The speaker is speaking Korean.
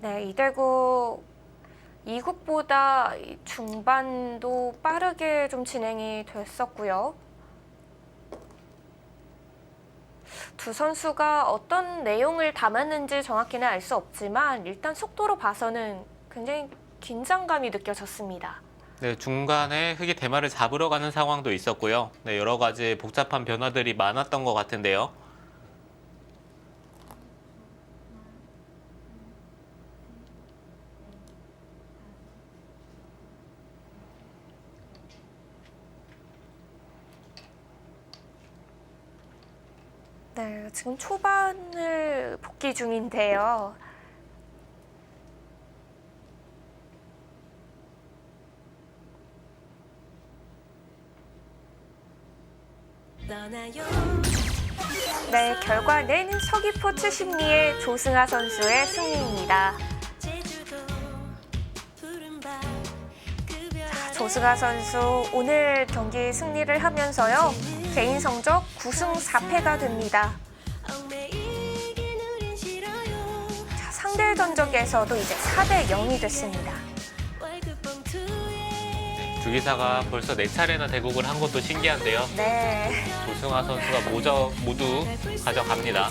네, 이대국 2국보다 중반도 빠르게 좀 진행이 됐었고요. 두 선수가 어떤 내용을 담았는지 정확히는 알 수 없지만 일단 속도로 봐서는 굉장히 긴장감이 느껴졌습니다. 네, 중간에 흑이 대마를 잡으러 가는 상황도 있었고요. 네, 여러 가지 복잡한 변화들이 많았던 것 같은데요. 네, 지금 초반을 복귀 중인데요. 네, 결과는 서귀포 출신리의 조승아 선수의 승리입니다. 조승아 선수 오늘 경기 승리를 하면서요. 개인 성적 9승 4패가 됩니다. 자, 상대 전적에서도 이제 4대 0이 됐습니다. 월급 봉투에 두 기사가 벌써 네 차례나 대국을 한 것도 신기한데요. 네. 조승아 선수가 모저 모두 가져갑니다.